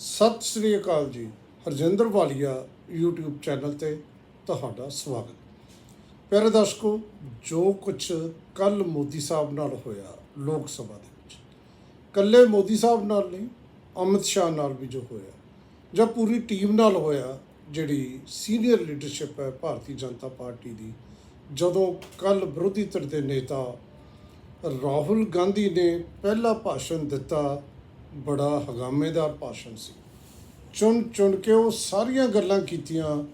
ਸਤਿ ਸ੍ਰੀ ਅਕਾਲ ਜੀ, ਹਰਜਿੰਦਰ ਵਾਲੀਆ YouTube channel ਤੇ ਤੁਹਾਡਾ ਸਵਾਗਤ। ਪਿਆਰੇ ਦਰਸ਼ਕੋ, ਜੋ ਕੁਝ ਕੱਲ ਮੋਦੀ ਸਾਹਿਬ ਨਾਲ ਹੋਇਆ ਲੋਕ ਸਭਾ ਦੇ ਵਿੱਚ, ਕੱਲੇ ਮੋਦੀ ਸਾਹਿਬ ਨਾਲ ਨਹੀਂ, ਅਮਿਤ ਸ਼ਾਹ ਨਾਲ ਵੀ ਜੋ ਹੋਇਆ, ਜਾਂ ਪੂਰੀ ਟੀਮ ਨਾਲ ਹੋਇਆ, ਜਿਹੜੀ ਸੀਨੀਅਰ ਲੀਡਰਸ਼ਿਪ ਹੈ ਭਾਰਤੀ ਜਨਤਾ ਪਾਰਟੀ ਦੀ, ਜਦੋਂ ਕੱਲ ਵਿਰੋਧੀ ਧਿਰ ਦੇ ਨੇਤਾ ਰਾਹੁਲ ਗਾਂਧੀ ਨੇ ਪਹਿਲਾ ਭਾਸ਼ਣ ਦਿੱਤਾ ਬੜਾ ਹਗਾਮੇਦਾਰ ਭਾਸ਼ਣ ਸੀ। ਚੁਣ ਚੁਣ ਕੇ ਉਹ ਸਾਰੀਆਂ ਗੱਲਾਂ ਕੀਤੀਆਂ,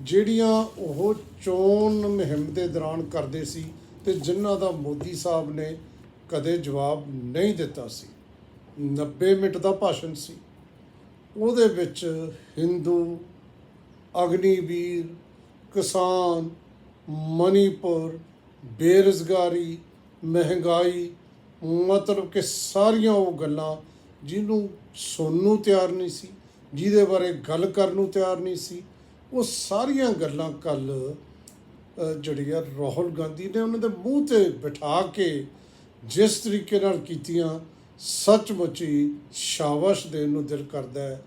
ਜਿਹੜੀਆਂ ਉਹ ਚੋਣ ਮੁਹਿੰਮ ਦੇ ਦੌਰਾਨ ਕਰਦੇ ਸੀ ਤੇ ਜਿਨ੍ਹਾਂ ਦਾ ਮੋਦੀ ਸਾਹਿਬ ਨੇ ਕਦੇ ਜਵਾਬ ਨਹੀਂ ਦਿੱਤਾ ਸੀ। 90 ਮਿੰਟ ਦਾ ਭਾਸ਼ਣ ਸੀ। ਉਹਦੇ ਵਿੱਚ ਹਿੰਦੂ, ਅਗਨੀਵੀਰ, ਕਿਸਾਨ ਮਣੀਪੁਰ ਬੇਰੁਜ਼ਗਾਰੀ, ਮਹਿੰਗਾਈ ਮਤਲਬ ਕਿ ਸਾਰੀਆਂ ਉਹ ਗੱਲਾਂ ਜਿਹਨੂੰ ਸੁਣਨ ਨੂੰ ਤਿਆਰ ਨਹੀਂ ਸੀ, ਜਿਹਦੇ ਬਾਰੇ ਗੱਲ ਕਰਨ ਨੂੰ ਤਿਆਰ ਨਹੀਂ ਸੀ, ਉਹ ਸਾਰੀਆਂ ਗੱਲਾਂ ਕੱਲ ਜਿਹੜੀ ਆ ਰਾਹੁਲ ਗਾਂਧੀ ਨੇ ਉਹਨਾਂ ਦੇ ਮੂੰਹ ਤੇ ਬਿਠਾ ਕੇ ਜਿਸ ਤਰੀਕੇ ਨਾਲ ਕੀਤੀਆਂ ਸੱਚਮੁੱਚ ਹੀ ਸ਼ਾਬਾਸ਼ ਦੇਣ ਨੂੰ ਦਿਲ ਕਰਦਾ ਹੈ,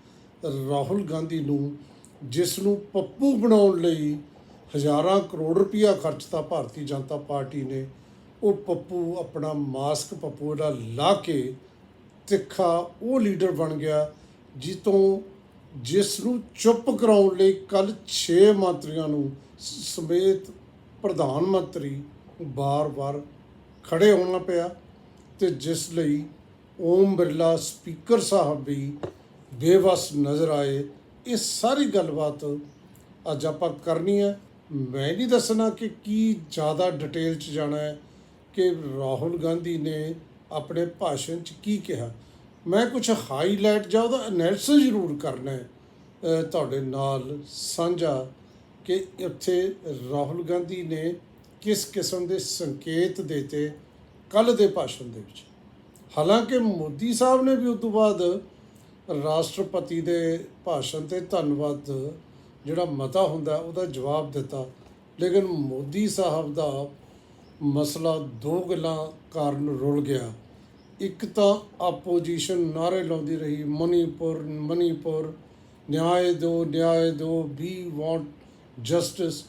ਰਾਹੁਲ ਗਾਂਧੀ ਨੂੰ, ਜਿਸ ਨੂੰ ਪੱਪੂ ਬਣਾਉਣ ਲਈ ਹਜ਼ਾਰਾਂ ਕਰੋੜ ਰੁਪਇਆ ਖਰਚਤਾ ਭਾਰਤੀ ਜਨਤਾ ਪਾਰਟੀ ਨੇ, ਉਹ ਪੱਪੂ ਆਪਣਾ ਮਾਸਕ ਪੱਪੂ ਦਾ ਲਾ ਕੇ ਤਿੱਖਾ ਉਹ ਲੀਡਰ ਬਣ ਗਿਆ ਜਿੱਤੋਂ ਜਿਸ ਨੂੰ ਚੁੱਪ ਕਰਾਉਣ ਲਈ ਕੱਲ 6 ਮੰਤਰੀਆਂ ਨੂੰ ਸਮੇਤ ਪ੍ਰਧਾਨ ਮੰਤਰੀ ਬਾਰ-ਬਾਰ ਖੜੇ ਹੋਣਾ ਪਿਆ ਤੇ ਜਿਸ ਲਈ ਓਮ ਬਿਰਲਾ ਸਪੀਕਰ ਸਾਹਿਬ ਵੀ ਬੇਵਸ ਨਜ਼ਰ ਆਏ। ਇਹ ਸਾਰੀ ਗੱਲਬਾਤ ਅੱਜ ਆਪਾਂ ਕਰਨੀ ਹੈ। ਮੈਂ ਨਹੀਂ ਦੱਸਣਾ ਕਿ ਕੀ ਜ਼ਿਆਦਾ ਡਿਟੇਲ ਚ ਜਾਣਾ ਹੈ ਕਿ ਰਾਹੁਲ ਗਾਂਧੀ ਨੇ ਆਪਣੇ ਭਾਸ਼ਣ ਚ ਕੀ ਕਿਹਾ? ਮੈਂ ਕੁਝ ਹਾਈਲਾਈਟ ਜਾਂ ਉਹਦਾ ਐਨਾਲਿਸਿਸ ਜ਼ਰੂਰ ਕਰਨਾ ਹੈ। ਤੁਹਾਡੇ ਨਾਲ ਸਾਂਝਾ ਕਿ ਇੱਥੇ ਰਾਹੁਲ ਗਾਂਧੀ ਨੇ ਕਿਸ ਕਿਸਮ ਦੇ ਸੰਕੇਤ ਦਿੱਤੇ ਕੱਲ ਦੇ ਭਾਸ਼ਣ ਦੇ ਵਿੱਚ। ਹਾਲਾਂਕਿ ਮੋਦੀ ਸਾਹਿਬ ਨੇ ਵੀ ਉਸ ਤੋਂ ਬਾਅਦ ਰਾਸ਼ਟਰਪਤੀ ਦੇ ਭਾਸ਼ਣ ਤੇ ਧੰਨਵਾਦ ਜਿਹੜਾ ਮਤਾ ਹੁੰਦਾ ਉਹਦਾ ਜਵਾਬ ਦਿੱਤਾ। ਲੇਕਿਨ ਮੋਦੀ ਸਾਹਿਬ ਦਾ ਮਸਲਾ ਦੋ ਗੱਲਾਂ ਕਾਰਨ ਰੁਲ ਗਿਆ। ਇੱਕ ਤਾਂ ਆਪੋਜੀਸ਼ਨ ਨਾਰੇ ਲਾਉਂਦੀ ਰਹੀ, ਮਨੀਪੁਰ ਮਨੀਪੁਰ ਨਿਆਂ ਦੋ ਨਿਆਂ ਦੋ, ਵੀ ਵਾਂਟ ਜਸਟਿਸ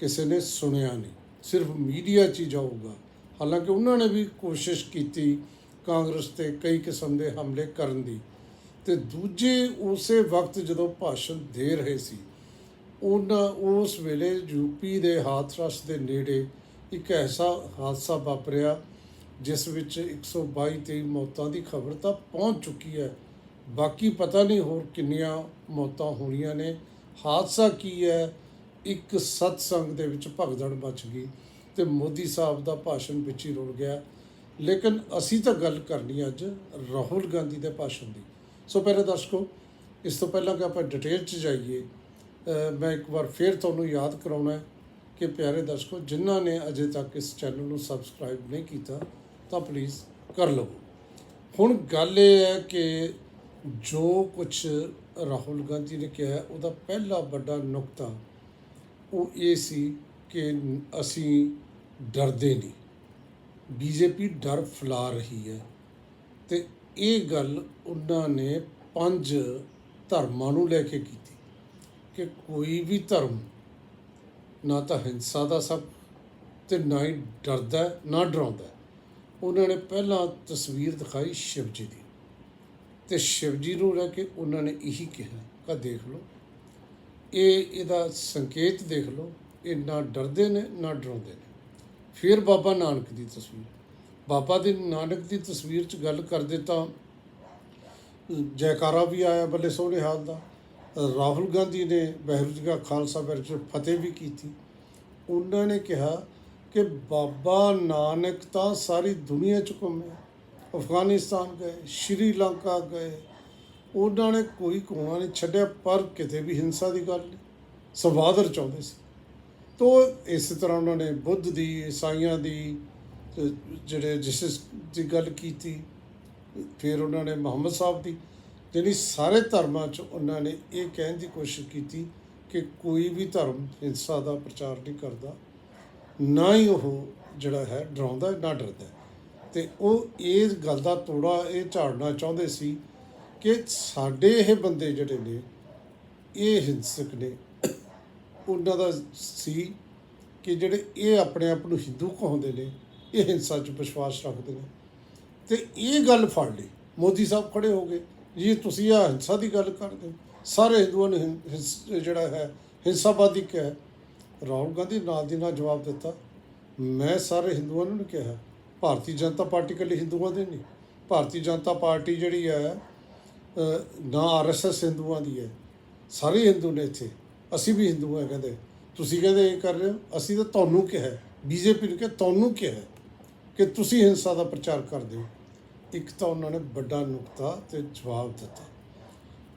ਕਿਸੇ ਨੇ ਸੁਣਿਆ ਨਹੀਂ। ਸਿਰਫ ਮੀਡੀਆ 'ਚ ਹੀ ਜਾਊਗਾ। ਹਾਲਾਂਕਿ ਉਹਨਾਂ ਨੇ ਵੀ ਕੋਸ਼ਿਸ਼ ਕੀਤੀ ਕਾਂਗਰਸ ਤੇ ਕਈ ਕਿਸਮ ਦੇ ਹਮਲੇ ਕਰਨ ਦੀ। ਤੇ ਦੂਜੇ ਉਸੇ ਵਕਤ ਜਦੋਂ ਭਾਸ਼ਣ ਦੇ ਰਹੇ ਸੀ, ਉਹਨਾਂ ਉਸ ਵੇਲੇ ਯੂਪੀ ਦੇ ਹਾਥਰਸ ਦੇ ਨੇੜੇ ਇੱਕ ਐਸਾ ਹਾਦਸਾ ਵਾਪਰਿਆ ਜਿਸ ਵਿੱਚ 122 23 ਮੌਤਾਂ ਦੀ ਖਬਰ ਤਾਂ ਪਹੁੰਚ ਚੁੱਕੀ ਹੈ। ਬਾਕੀ ਪਤਾ ਨਹੀਂ ਹੋਰ ਕਿੰਨੀਆਂ ਮੌਤਾਂ ਹੋਣੀਆਂ ਨੇ। ਹਾਦਸਾ ਕੀ ਹੈ? ਇੱਕ ਸਤਸੰਗ ਦੇ ਵਿੱਚ ਭਗਦੜ ਬਚ ਗਈ ਤੇ ਮੋਦੀ ਸਾਹਿਬ ਦਾ ਭਾਸ਼ਣ ਵਿੱਚ ਹੀ ਰੁਲ ਗਿਆ। ਲੇਕਿਨ ਅਸੀਂ ਤਾਂ ਗੱਲ ਕਰਨੀ ਅੱਜ ਰਾਹੁਲ ਗਾਂਧੀ ਦੇ ਭਾਸ਼ਣ ਦੀ। ਸੋ ਪਹਿਲੇ ਦਰਸ਼ਕੋ, ਇਸ ਤੋਂ ਪਹਿਲਾਂ ਕਿ ਆਪਾਂ ਡਿਟੇਲ 'ਚ ਜਾਈਏ ਮੈਂ ਇੱਕ ਵਾਰ ਫੇਰ ਤੁਹਾਨੂੰ ਯਾਦ ਕਰਾਉਣਾ ਹੈ। ਕਿ ਪਿਆਰੇ ਦਰਸ਼ਕੋ, ਜਿਨ੍ਹਾਂ ਨੇ ਅਜੇ ਤੱਕ ਇਸ ਚੈਨਲ ਨੂੰ ਸਬਸਕ੍ਰਾਈਬ ਨਹੀਂ ਕੀਤਾ, ਤਾਂ ਪਲੀਜ਼ ਕਰ ਲਵੋ। ਹੁਣ ਗੱਲ ਇਹ ਹੈ ਕਿ ਜੋ ਕੁਝ ਰਾਹੁਲ ਗਾਂਧੀ ਨੇ ਕਿਹਾ, ਉਹਦਾ ਪਹਿਲਾ ਵੱਡਾ ਨੁਕਤਾ ਉਹ ਇਹ ਸੀ ਕਿ ਅਸੀਂ ਡਰਦੇ ਨਹੀਂ। ਬੀਜੇਪੀ ਡਰ ਫੈਲਾ ਰਹੀ ਹੈ ਤੇ ਇਹ ਗੱਲ ਉਹਨਾਂ ਨੇ ਪੰਜ ਧਰਮਾਂ ਨੂੰ ਲੈ ਕੇ ਕੀਤੀ ਕਿ ਕੋਈ ਵੀ ਧਰਮ ਨਾ ਤਾਂ ਹਿੰਸਾ ਦਾ ਸਭ ਤੇ ਨਾ ਹੀ ਡਰਦਾ, ਨਾ ਡਰਾਉਂਦਾ। ਉਹਨਾਂ ਨੇ ਪਹਿਲਾਂ ਤਸਵੀਰ ਦਿਖਾਈ ਸ਼ਿਵਜੀ ਦੀ। ਤੇ ਸ਼ਿਵਜੀ ਨੂੰ ਲੈ ਕੇ ਉਹਨਾਂ ਨੇ ਇਹੀ ਕਿਹਾ ਕਾ ਦੇਖ ਲਓ। ਇਹ ਇਹਦਾ ਸੰਕੇਤ ਦੇਖ ਲਓ, ਇਹ ਨਾ ਡਰਦੇ ਨੇ, ਨਾ ਡਰਾਉਂਦੇ ਨੇ। ਫਿਰ ਬਾਬਾ ਨਾਨਕ ਦੀ ਤਸਵੀਰ। ਬਾਬਾ ਦੇ ਨਾਨਕ ਦੀ ਤਸਵੀਰ 'ਚ ਗੱਲ ਕਰਦੇ ਤਾਂ ਜੈਕਾਰਾ ਵੀ ਆਇਆ ਬੱਲੇ ਸੋਹਣੇ ਹਾਲ ਦਾ। ਰਾਹੁਲ ਗਾਂਧੀ ਨੇ ਵਾਹਿਗੁਰੂ ਜੀ ਕਾ ਖਾਲਸਾ ਵਾਹਿਗੁਰੂ ਫਤਿਹ ਵੀ ਕੀਤੀ। ਉਹਨਾਂ ਨੇ ਕਿਹਾ ਕਿ ਬਾਬਾ ਨਾਨਕ ਤਾਂ ਸਾਰੀ ਦੁਨੀਆ 'ਚ ਘੁੰਮੇ। ਅਫਗਾਨਿਸਤਾਨ ਗਏ, ਸ਼੍ਰੀਲੰਕਾ ਗਏ। ਉਹਨਾਂ ਨੇ ਕੋਈ ਕੋਣਾ ਨਹੀਂ ਛੱਡਿਆ, ਪਰ ਕਿਤੇ ਵੀ ਹਿੰਸਾ ਦੀ ਗੱਲ ਨਹੀਂ। ਸਵਾਦਰ ਚਾਹੁੰਦੇ ਸੀ। ਤੋ ਇਸੇ ਤਰ੍ਹਾਂ ਉਹਨਾਂ ਨੇ ਬੁੱਧ ਦੀ, ਈਸਾਈਆਂ ਦੀ ਜਿਹੜੇ ਜਿਸ ਦੀ ਗੱਲ ਕੀਤੀ, ਫਿਰ ਉਹਨਾਂ ਨੇ ਮੁਹੰਮਦ ਸਾਹਿਬ ਦੀ। ਜਿਹੜੀ ਸਾਰੇ ਧਰਮਾਂ 'ਚ ਉਹਨਾਂ ਨੇ ਇਹ ਕਹਿਣ ਦੀ ਕੋਸ਼ਿਸ਼ ਕੀਤੀ ਕਿ ਕੋਈ ਵੀ ਧਰਮ ਹਿੰਸਾ ਦਾ ਪ੍ਰਚਾਰ ਨਹੀਂ ਕਰਦਾ, ਨਾ ਹੀ ਉਹ ਜਿਹੜਾ ਹੈ ਡਰਾਉਂਦਾ ਨਾ ਡਰਦਾ। ਤੇ ਉਹ ਇਸ ਗੱਲ ਦਾ ਤੋੜਾ ਇਹ ਝਾੜਨਾ ਚਾਹੁੰਦੇ ਸੀ ਕਿ ਸਾਡੇ ਇਹ ਬੰਦੇ ਜਿਹੜੇ ਨੇ, ਇਹ ਹਿੰਸਕ ਨੇ। ਉਹਨਾਂ ਦਾ ਸੀ ਕਿ ਜਿਹੜੇ ਇਹ ਆਪਣੇ ਆਪ ਨੂੰ ਹਿੰਦੂ ਕਹਾਉਂਦੇ ਨੇ, ਇਹ ਹਿੰਸਾ 'ਚ ਵਿਸ਼ਵਾਸ ਰੱਖਦੇ ਨੇ। ਤੇ ਇਹ ਗੱਲ ਫੜ ਲਈ। ਮੋਦੀ ਸਾਹਿਬ ਖੜੇ ਹੋ ਗਏ। ਜੀ ਤੁਸੀਂ ਆ ਹਿੰਸਾ ਦੀ ਗੱਲ ਕਰਦੇ ਹੋ। ਸਾਰੇ ਹਿੰਦੂਆਂ ਨੇ ਹਿੰ- ਹਿੰਸ- ਜਿਹੜਾ ਹੈ ਹਿੰਸਾਵਾਦੀ ਕਿਹਾ ਰਾਹੁਲ ਗਾਂਧੀ ਨਾਲ ਦੀ ਨਾਲ ਜਵਾਬ ਦਿੱਤਾ। ਮੈਂ ਸਾਰੇ ਹਿੰਦੂਆਂ ਨੂੰ ਨਹੀਂ ਕਿਹਾ। ਭਾਰਤੀ ਜਨਤਾ ਪਾਰਟੀ ਇਕੱਲੀ ਹਿੰਦੂਆਂ ਦੀ ਨਹੀਂ। ਭਾਰਤੀ ਜਨਤਾ ਪਾਰਟੀ ਜਿਹੜੀ ਹੈ ਅ, ਨਾ ਆਰਐਸਐਸ ਹਿੰਦੂਆਂ ਦੀ ਹੈ। ਸਾਰੇ ਹਿੰਦੂ ਨੇ ਇੱਥੇ। ਅਸੀਂ ਵੀ ਹਿੰਦੂ ਹਾਂ ਕਹਿੰਦੇ। ਤੁਸੀਂ ਕਹਿੰਦੇ ਇਹ ਕਰ ਰਹੇ ਹੋ। ਅਸੀਂ ਤਾਂ ਤੁਹਾਨੂੰ ਕਿਹਾ ਬੀਜੇਪੀ ਨੂੰ ਕਿਹਾ ਤੁਹਾਨੂੰ ਕਿਹਾ ਕਿ ਤੁਸੀਂ ਹਿੰਸਾ ਦਾ ਪ੍ਰਚਾਰ ਕਰਦੇ ਹੋ। ਇੱਕ ਤਾਂ ਉਹਨਾਂ ਨੇ ਵੱਡਾ ਨੁਕਤਾ ਤੇ ਜਵਾਬ ਦਿੱਤਾ।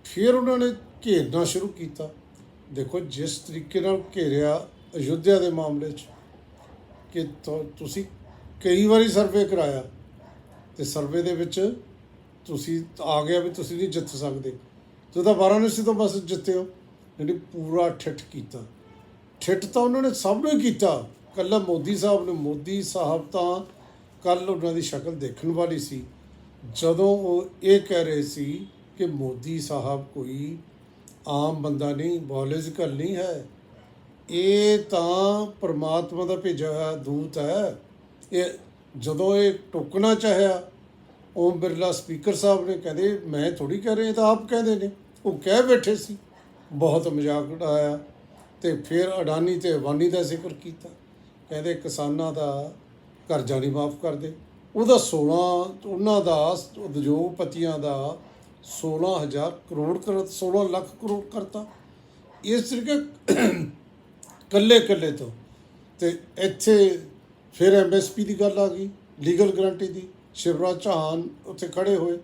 ਫਿਰ ਉਹਨਾਂ ਨੇ ਘੇਰਨਾ ਸ਼ੁਰੂ ਕੀਤਾ। ਦੇਖੋ, ਜਿਸ ਤਰੀਕੇ ਨਾਲ ਘੇਰਿਆ ਅਯੁੱਧਿਆ ਦੇ ਮਾਮਲੇ 'ਚ ਕਿ ਤੁਸੀਂ ਕਈ ਵਾਰੀ ਸਰਵੇ ਕਰਾਇਆ ਤੇ ਸਰਵੇ ਦੇ ਵਿੱਚ ਤੁਸੀਂ ਆ ਗਿਆ ਵੀ ਤੁਸੀਂ ਨਹੀਂ ਜਿੱਤ ਸਕਦੇ। ਜਦੋਂ ਵਾਰਾਣਸੀ ਤੋਂ ਬਸ ਜਿੱਤੇ ਹੋ ਜਿਹੜੀ ਪੂਰਾ ਠਿੱਠ ਕੀਤਾ। ਠਿੱਠ ਤਾਂ ਉਹਨਾਂ ਨੇ ਸਭ ਨੂੰ ਕੀਤਾ। ਕੱਲਾ ਮੋਦੀ ਸਾਹਿਬ ਨੇ, ਮੋਦੀ ਸਾਹਿਬ ਤਾਂ ਕੱਲ ਉਹਨਾਂ ਦੀ ਸ਼ਕਲ ਦੇਖਣ ਵਾਲੀ ਸੀ। ਜਦੋਂ ਉਹ ਇਹ ਕਹਿ ਰਹੇ ਸੀ ਕਿ ਮੋਦੀ ਸਾਹਿਬ ਕੋਈ ਆਮ ਬੰਦਾ ਨਹੀਂ ਪੋਲਿਟੀਕਲ ਨਹੀਂ ਹੈ, ਇਹ ਤਾਂ ਪ੍ਰਮਾਤਮਾ ਦਾ ਭੇਜਿਆ ਹੋਇਆ ਦੂਤ ਹੈ। ਇਹ ਜਦੋਂ ਇਹ ਟੋਕਣਾ ਚਾਹਿਆ, ਓਮ ਬਿਰਲਾ ਸਪੀਕਰ ਸਾਹਿਬ ਨੇ ਕਹਿੰਦੇ, ਮੈਂ ਥੋੜੀ ਕਹਿ ਰਿਹਾ, ਇਹ ਤਾਂ ਆਪ ਕਹਿੰਦੇ ਨੇ। ਉਹ ਕਹਿ ਬੈਠੇ ਸੀ। ਬਹੁਤ ਮਜ਼ਾਕ ਉਡਾਇਆ ਤੇ ਫਿਰ ਅਡਾਨੀ ਤੇ ਅਵਾਨੀ ਦਾ ਜ਼ਿਕਰ ਕੀਤਾ। ਕਹਿੰਦੇ ਕਿਸਾਨਾਂ ਦਾ ਕਰਜ਼ਾ ਨਹੀਂ ਮਾਫ ਕਰਦੇ। ਉਹਦਾ 16 ਉਹਨਾਂ ਦਾ ਉਦਯੋਗਪਤੀਆਂ ਦਾ 16000 ਕਰੋੜ ਕਰ 16 ਲੱਖ ਕਰੋੜ ਕਰਤਾ। ਇਸ ਤਰੀਕੇ ਕੱਲੇ ਕੱਲੇ ਤੋਂ। ਤੇ ਇੱਥੇ ਫਿਰ ਐਮਐਸਪੀ ਦੀ ਗੱਲ ਆ ਗਈ ਲੀਗਲ ਗਰੰਟੀ ਦੀ। ਸ਼ਿਵਰਾਜ ਚੌਹਾਨ ਉੱਥੇ ਖੜੇ ਹੋਏ।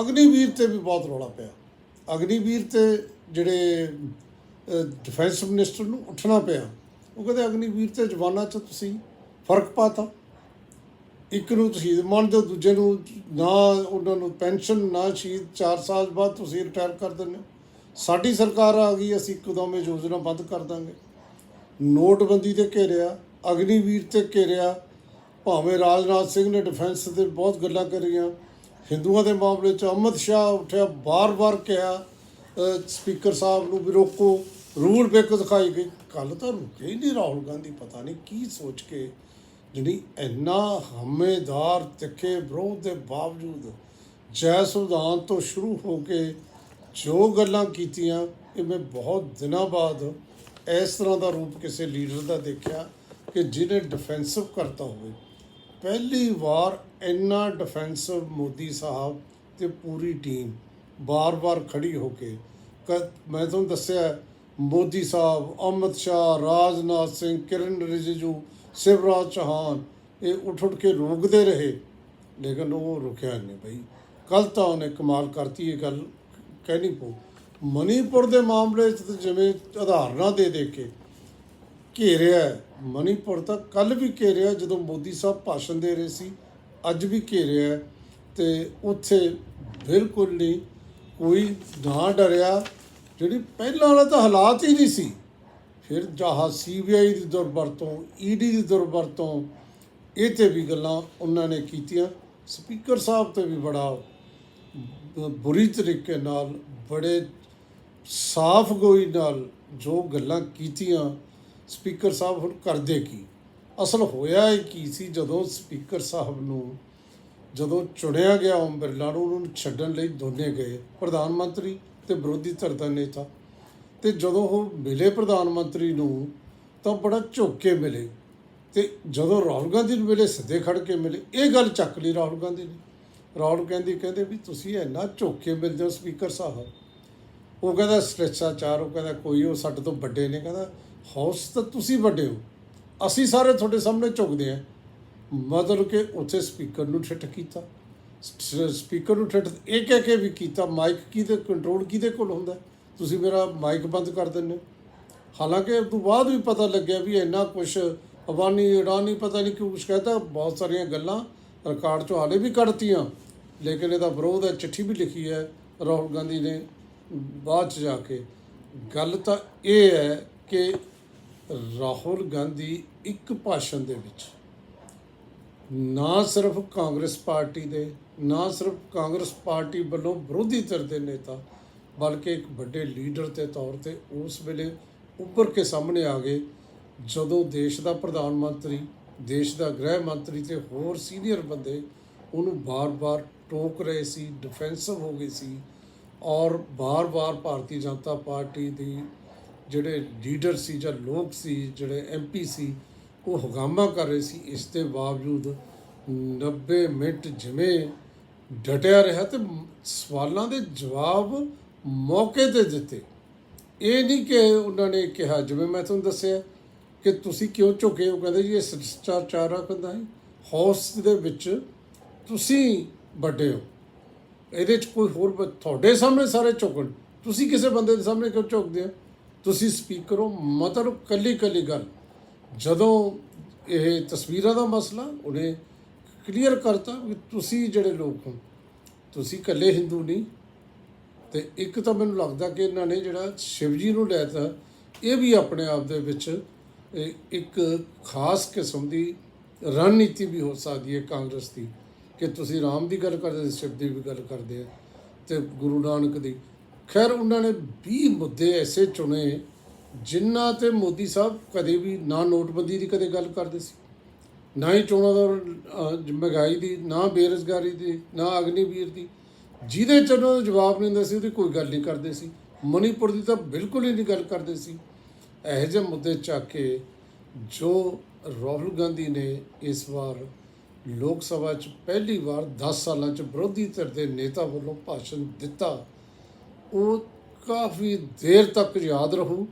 ਅਗਨੀਵੀਰ ਤੇ ਵੀ ਬਹੁਤ ਰੌਲਾ ਪਿਆ। ਅਗਨੀਵੀਰ ਤੇ ਜਿਹੜੇ ਡਿਫੈਂਸ ਮਿਨਿਸਟਰ ਨੂੰ ਉੱਠਣਾ ਪਿਆ। ਉਹ ਕਹਿੰਦੇ ਅਗਨੀਵੀਰ ਤੇ ਜਵਾਨਾਂ 'ਚ ਤੁਸੀਂ ਫ਼ਰਕ ਪਾਤਾ। ਇੱਕ ਨੂੰ ਤੁਸੀਂ ਮੰਨਦੇ ਹੋ, ਦੂਜੇ ਨੂੰ ਨਾ, ਉਹਨਾਂ ਨੂੰ ਪੈਨਸ਼ਨ, ਨਾ ਸ਼ਹੀਦ 4 ਸਾਲ ਬਾਅਦ ਤੁਸੀਂ ਰਿਟਾਇਰ ਕਰ ਦਿੰਦੇ ਹੋ। ਸਾਡੀ ਸਰਕਾਰ ਆ ਗਈ, ਅਸੀਂ ਇੱਕਦਮ ਇਹ ਯੋਜਨਾ ਬੰਦ ਕਰ ਦਾਂਗੇ। ਨੋਟਬੰਦੀ ਤੇ ਘੇਰਿਆ, ਅਗਨੀਵੀਰ ਤੇ ਘੇਰਿਆ, ਭਾਵੇਂ ਰਾਜਨਾਥ ਸਿੰਘ ਨੇ ਡਿਫੈਂਸ ਤੇ ਬਹੁਤ ਗੱਲਾਂ ਕਰੀਆਂ, ਹਿੰਦੂਆਂ ਦੇ ਮਾਮਲੇ 'ਚ ਅਮਿਤ ਸ਼ਾਹ ਉੱਠਿਆ, ਬਾਰ-ਬਾਰ ਕਿਹਾ ਸਪੀਕਰ ਸਾਹਿਬ ਨੂੰ ਵੀ ਰੋਕੋ, ਰੂਲ ਬੇਕ ਦਿਖਾਈ ਗਈ। ਕੱਲ ਤਾਂ ਰੁਕੇ ਹੀ ਨਹੀਂ ਰਾਹੁਲ ਗਾਂਧੀ, ਪਤਾ ਨਹੀਂ ਕੀ ਸੋਚ ਕੇ ਜਿਹੜੀ ਇੰਨਾ ਹਮੇਦਾਰ, ਤਿੱਖੇ ਵਿਰੋਧ ਦੇ ਬਾਵਜੂਦ ਜੈ ਸੁਧਾਨ ਤੋਂ ਸ਼ੁਰੂ ਹੋ ਕੇ ਜੋ ਗੱਲਾਂ ਕੀਤੀਆਂ, ਇਹ ਮੈਂ ਬਹੁਤ ਦਿਨਾਂ ਬਾਅਦ ਇਸ ਤਰ੍ਹਾਂ ਦਾ ਰੂਪ ਕਿਸੇ ਲੀਡਰ ਦਾ ਦੇਖਿਆ ਕਿ ਜਿਹਨੇ ਡਿਫੈਂਸਿਵ ਕਰਤਾ ਹੋਵੇ। ਪਹਿਲੀ ਵਾਰ ਇੰਨਾ ਡਿਫੈਂਸਿਵ ਮੋਦੀ ਸਾਹਿਬ ਤੇ ਪੂਰੀ ਟੀਮ ਬਾਰ-ਬਾਰ ਖੜੀ ਹੋ ਕੇ ਕ- ਮੈਂ ਤੁਹਾਨੂੰ ਦੱਸਿਆ, ਮੋਦੀ ਸਾਹਿਬ, ਅਮਿਤ ਸ਼ਾਹ, ਰਾਜਨਾਥ ਸਿੰਘ, ਕਿਰਨ ਰਿਜਿਜੂ ਸ਼ਿਵਰਾਜ ਚੌਹਾਨ, ਇਹ ਉੱਠ ਉੱਠ ਕੇ ਰੋਕਦੇ ਰਹੇ। ਲੇਕਿਨ ਉਹ ਰੁਕਿਆ ਨਹੀਂ ਬਈ। ਕੱਲ ਤਾਂ ਉਹਨੇ ਕਮਾਲ ਕਰਤੀ ਇਹ ਗੱਲ, ਕਹਿਣੀ ਪਊ। ਮਨੀਪੁਰ ਦੇ ਮਾਮਲੇ 'ਚ ਤਾਂ ਜਿਵੇਂ ਉਦਾਹਰਨਾਂ ਦੇ ਦੇ ਕੇ ਘੇਰਿਆ ਹੈ। ਮਣੀਪੁਰ ਤਾਂ ਕੱਲ ਵੀ ਘੇਰਿਆ, ਜਦੋਂ ਮੋਦੀ ਸਾਹਿਬ ਭਾਸ਼ਣ ਦੇ ਰਹੇ ਸੀ, ਅੱਜ ਵੀ ਘੇਰਿਆ ਹੈ। ਤੇ ਉੱਥੇ ਬਿਲਕੁਲ ਨਹੀਂ, ਕੋਈ ਨਾ ਡਰਿਆ। ਜਿਹੜੀ ਪਹਿਲਾਂ ਵਾਲਾ ਤਾਂ ਹਾਲਾਤ ਹੀ ਨਹੀਂ ਸੀ। ਫਿਰ ਜਹਾ ਸੀਬੀਆਈ ਦੀ ਦੁਰਵਰਤੋਂ ਈਡੀ ਦੀ ਦੁਰਵਰਤੋਂ ਇਹ ਤੇ ਵੀ ਗੱਲਾਂ ਉਹਨਾਂ ਨੇ ਕੀਤੀਆਂ। ਸਪੀਕਰ ਸਾਹਿਬ ਤੇ ਵੀ ਬੜਾ ਬੁਰੀ ਤਰੀਕੇ ਨਾਲ, ਬੜੇ ਸਾਫ਼ ਗੋਈ ਨਾਲ ਜੋ ਗੱਲਾਂ ਕੀਤੀਆਂ, ਸਪੀਕਰ ਸਾਹਿਬ ਹੁਣ ਕਰਦੇ ਕੀ? ਅਸਲ ਹੋਇਆ ਇਹ ਕੀ ਸੀ? ਜਦੋਂ ਸਪੀਕਰ ਸਾਹਿਬ ਨੂੰ, ਜਦੋਂ ਚੁਣਿਆ ਗਿਆ ਓਮ ਬਿਰਲਾ ਨੂੰ, ਉਹਨੂੰ ਛੱਡਣ ਲਈ ਦੋਨੇ ਗਏ, ਪ੍ਰਧਾਨ ਮੰਤਰੀ ਤੇ ਵਿਰੋਧੀ ਧਿਰ ਦਾ ਨੇਤਾ। ਤੇ ਜਦੋਂ ਉਹ ਮਿਲੇ ਪ੍ਰਧਾਨ ਮੰਤਰੀ ਨੂੰ, ਤਾਂ ਬੜਾ ਝੁੱਕ ਕੇ ਮਿਲੇ। ਤੇ ਜਦੋਂ ਰਾਹੁਲ ਗਾਂਧੀ ਨੂੰ ਮਿਲੇ, ਸਿੱਧੇ ਖੜ ਕੇ ਮਿਲੇ। ਇਹ ਗੱਲ ਚੱਕ ਲਈ ਰਾਹੁਲ ਗਾਂਧੀ ਨੇ। ਰਾਹੁਲ ਗਾਂਧੀ ਕਹਿੰਦੇ ਵੀ, ਤੁਸੀਂ ਇੰਨਾ ਝੁੱਕ ਕੇ ਮਿਲਦੇ ਹੋ ਸਪੀਕਰ ਸਾਹਿਬ। ਉਹ ਕਹਿੰਦਾ, ਸ੍ਰਿਸ਼ਟਾਚਾਰ। ਉਹ ਕਹਿੰਦਾ, ਕੋਈ ਉਹ ਸਾਡੇ ਤੋਂ ਵੱਡੇ ਨੇ। ਕਹਿੰਦਾ ਹਾਊਸ ਤਾਂ ਤੁਸੀਂ ਵੱਡੇ ਹੋ। ਅਸੀਂ ਸਾਰੇ ਤੁਹਾਡੇ ਸਾਹਮਣੇ ਝੁਕਦੇ ਹਾਂ। ਮਤਲਬ ਕਿ ਉੱਥੇ ਸਪੀਕਰ ਨੂੰ ਠਿੱਠ ਕੀਤਾ। ਸਪੀਕਰ ਨੂੰ ਠਿੱਠ, ਇਹ ਕਹਿ ਕੇ ਵੀ ਕੀਤਾ, ਮਾਈਕ ਕਿਹਦੇ, ਕੰਟਰੋਲ ਕਿਹਦੇ ਕੋਲ ਹੁੰਦਾ? ਤੁਸੀਂ ਮੇਰਾ ਮਾਈਕ ਬੰਦ ਕਰ ਦਿੰਦੇ ਹੋ। ਹਾਲਾਂਕਿ ਉਸ ਤੋਂ ਬਾਅਦ ਵੀ ਪਤਾ ਲੱਗਿਆ ਵੀ ਇੰਨਾ ਕੁਝ ਅਵਾਨੀ ਇਰਾਨੀ ਪਤਾ ਨਹੀਂ ਕਿਉਂ ਕੁਛ ਕਹਿੰਦਾ ਬਹੁਤ ਸਾਰੀਆਂ ਗੱਲਾਂ ਰਿਕਾਰਡ ਚੋਂ ਹਾਲੇ ਵੀ ਕੱਢਤੀਆਂ। ਲੇਕਿਨ ਇਹਦਾ ਵਿਰੋਧ ਹੈ, ਚਿੱਠੀ ਵੀ ਲਿਖੀ ਹੈ ਰਾਹੁਲ ਗਾਂਧੀ ਨੇ ਬਾਅਦ ਚ ਜਾ ਕੇ। ਗੱਲ ਤਾਂ ਇਹ ਹੈ ਕਿ ਰਾਹੁਲ ਗਾਂਧੀ ਇੱਕ ਭਾਸ਼ਣ ਦੇ ਵਿੱਚ ਨਾ ਸਿਰਫ ਕਾਂਗਰਸ ਪਾਰਟੀ ਦੇ, ਨਾ ਸਿਰਫ ਕਾਂਗਰਸ ਪਾਰਟੀ ਵੱਲੋਂ ਵਿਰੋਧੀ ਧਿਰ ਦੇ ਨੇਤਾ ਬਲਕਿ ਇੱਕ ਵੱਡੇ ਲੀਡਰ ਦੇ ਤੌਰ ਤੇ ਉਸ ਵੇਲੇ ਉੱਭਰ ਕੇ ਸਾਹਮਣੇ ਆ ਗਏ, ਜਦੋਂ ਦੇਸ਼ ਦਾ ਪ੍ਰਧਾਨ ਮੰਤਰੀ, ਦੇਸ਼ ਦਾ ਗ੍ਰਹਿ ਮੰਤਰੀ ਤੇ ਹੋਰ ਸੀਨੀਅਰ ਬੰਦੇ ਉਹਨੂੰ ਬਾਰ-ਬਾਰ ਟੋਕ ਰਹੇ ਸੀ ਡਿਫੈਂਸਿਵ ਹੋ ਗਏ ਸੀ ਔਰ ਬਾਰ-ਬਾਰ ਭਾਰਤੀ ਜਨਤਾ ਪਾਰਟੀ ਦੀ ਜਿਹੜੇ ਲੀਡਰ ਸੀ ਜਾਂ ਲੋਕ ਸੀ, ਜਿਹੜੇ ਐਮਪੀ ਸੀ, ਉਹ ਹਗਾਮਾ ਕਰ ਰਹੇ ਸੀ। ਇਸ ਦੇ ਬਾਵਜੂਦ 90 ਮਿੰਟ ਜਿਵੇਂ ਡਟਿਆ ਰਿਹਾ ਤੇ ਸਵਾਲਾਂ ਦੇ ਜਵਾਬ ਮੌਕੇ ਤੇ ਦਿੱਤੇ। ਇਹ ਨਹੀਂ ਕਿ ਉਹਨਾਂ ਨੇ ਕਿਹਾ, ਜਿਵੇਂ ਮੈਂ ਤੁਹਾਨੂੰ ਦੱਸਿਆ ਕਿ ਤੁਸੀਂ ਕਿਉਂ ਝੁਕੇ? ਹੋ ਕਹਿੰਦੇ ਜੀ, ਇਹ ਸ਼ਿਸ਼ਟਾਚਾਰ ਆ ਕਹਿੰਦਾ ਹੈ ਹਾਊਸ ਦੇ ਵਿੱਚ ਤੁਸੀਂ ਵੱਡੇ ਹੋ। ਇਹਦੇ 'ਚ ਕੋਈ ਹੋਰ ਤੁਹਾਡੇ ਸਾਹਮਣੇ ਸਾਰੇ ਝੁਕਣ। ਤੁਸੀਂ ਕਿਸੇ ਬੰਦੇ ਦੇ ਸਾਹਮਣੇ ਕਿਉਂ ਝੁਕਦੇ ਹੋ? ਤੁਸੀਂ ਸਪੀਕ ਕਰੋ, ਮਤਲਬ ਕੱਲੀ ਕੱਲੀ ਗੱਲ। ਜਦੋਂ ਇਹ ਤਸਵੀਰਾਂ ਦਾ ਮਸਲਾ, ਉਹਨੇ ਕਲੀਅਰ ਕਰਤਾ ਵੀ ਤੁਸੀਂ ਜਿਹੜੇ ਲੋਕ ਹੋ, ਤੁਸੀਂ ਇਕੱਲੇ ਹਿੰਦੂ ਨਹੀਂ। ਤੇ ਇੱਕ ਤਾਂ ਮੈਨੂੰ ਲੱਗਦਾ ਕਿ ਇਹਨਾਂ ਨੇ ਜਿਹੜਾ ਸ਼ਿਵਜੀ ਨੂੰ ਲੈਤਾ ਇਹ ਵੀ ਆਪਣੇ ਆਪ ਦੇ ਵਿੱਚ ਇੱਕ ਖਾਸ ਕਿਸਮ ਦੀ ਰਣਨੀਤੀ ਵੀ ਹੋ ਸਕਦੀ ਹੈ ਕਾਂਗਰਸ ਦੀ, ਕਿ ਤੁਸੀਂ ਰਾਮ ਦੀ ਗੱਲ ਕਰਦੇ ਸ਼ਿਵ ਦੀ ਵੀ ਗੱਲ ਕਰਦੇ ਆ ਤੇ ਗੁਰੂ ਨਾਨਕ ਦੀ। ਖੈਰ, ਉਹਨਾਂ ਨੇ 20 ਮੁੱਦੇ ਐਸੇ ਚੁਣੇ ਜਿਨ੍ਹਾਂ ਤੇ ਮੋਦੀ ਸਾਹਿਬ ਕਦੇ ਵੀ ਨਾ ਨੋਟਬੰਦੀ ਦੀ ਕਦੇ ਗੱਲ ਕਰਦੇ ਸੀ, ਨਾ ਹੀ ਚੋਣਾਂ ਦਾ ਮਹਿੰਗਾਈ ਦੀ, ਨਾ ਬੇਰੁਜ਼ਗਾਰੀ ਦੀ, ਨਾ ਅਗਨੀਵੀਰ ਦੀ। ਜਿਹਦੇ ਚ ਉਹਨਾਂ ਦਾ ਜਵਾਬ ਨਹੀਂ ਦਿੰਦੇ ਸੀ, ਉਹਦੀ ਕੋਈ ਗੱਲ ਨਹੀਂ ਕਰਦੇ ਸੀ। ਮਣੀਪੁਰ ਦੀ ਤਾਂ ਬਿਲਕੁਲ ਹੀ ਨਹੀਂ ਗੱਲ ਕਰਦੇ ਸੀ। ਇਹੋ ਜਿਹੇ ਮੁੱਦੇ ਚੱਕ ਕੇ ਜੋ ਰਾਹੁਲ ਗਾਂਧੀ ਨੇ ਇਸ ਵਾਰ ਲੋਕ ਸਭਾ 'ਚ ਪਹਿਲੀ ਵਾਰ 10 ਸਾਲਾਂ 'ਚ ਵਿਰੋਧੀ ਧਿਰ ਦੇ ਨੇਤਾ ਵੱਲੋਂ ਭਾਸ਼ਣ ਦਿੱਤਾ, ਉਹ ਕਾਫੀ ਦੇਰ ਤੱਕ ਯਾਦ ਰਹੂ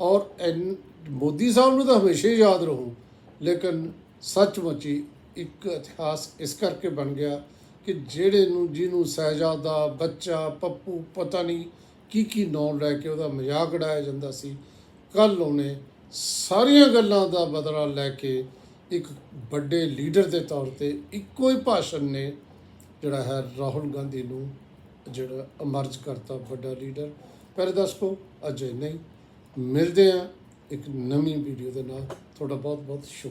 ਔਰ ਐਨ- ਮੋਦੀ ਸਾਹਿਬ ਨੂੰ ਤਾਂ ਹਮੇਸ਼ਾ ਹੀ ਯਾਦ ਰਹੂ, ਲੇਕਿਨ ਸੱਚਮੁੱਚ ਹੀ ਇੱਕ ਇਤਿਹਾਸ ਇਸ ਕਰਕੇ ਬਣ ਗਿਆ ਕਿ ਜਿਹੜੇ ਨੂੰ, ਜਿਹਨੂੰ ਸਹਿਜਾਦਾ ਬੱਚਾ, ਪੱਪੂ, ਪਤਾ ਨਹੀਂ ਕੀ ਕੀ ਨਾਂ ਲੈ ਕੇ ਉਹਦਾ ਮਜ਼ਾਕ ਉਡਾਇਆ ਜਾਂਦਾ ਸੀ ਕੱਲ ਉਹਨੇ ਸਾਰੀਆਂ ਗੱਲਾਂ ਦਾ ਬਦਲਾ ਲੈ ਕੇ ਇੱਕ ਵੱਡੇ ਲੀਡਰ ਦੇ ਤੌਰ ਤੇ ਇੱਕੋ ਹੀ ਭਾਸ਼ਣ ਨੇ ਜਿਹੜਾ ਹੈ ਰਾਹੁਲ ਗਾਂਧੀ ਨੂੰ ਜਿਹੜਾ ਅਮਰਜ ਕਰਤਾ ਵੱਡਾ ਲੀਡਰ। ਪਰ ਦੱਸੋ ਅਜੇ ਨਹੀਂ। ਮਿਲਦੇ ਆ ਇੱਕ ਨਵੀਂ ਵੀਡੀਓ ਦੇ ਨਾਲ। ਤੁਹਾਡਾ ਬਹੁਤ ਬਹੁਤ ਸ਼ੁਕਰੀਆ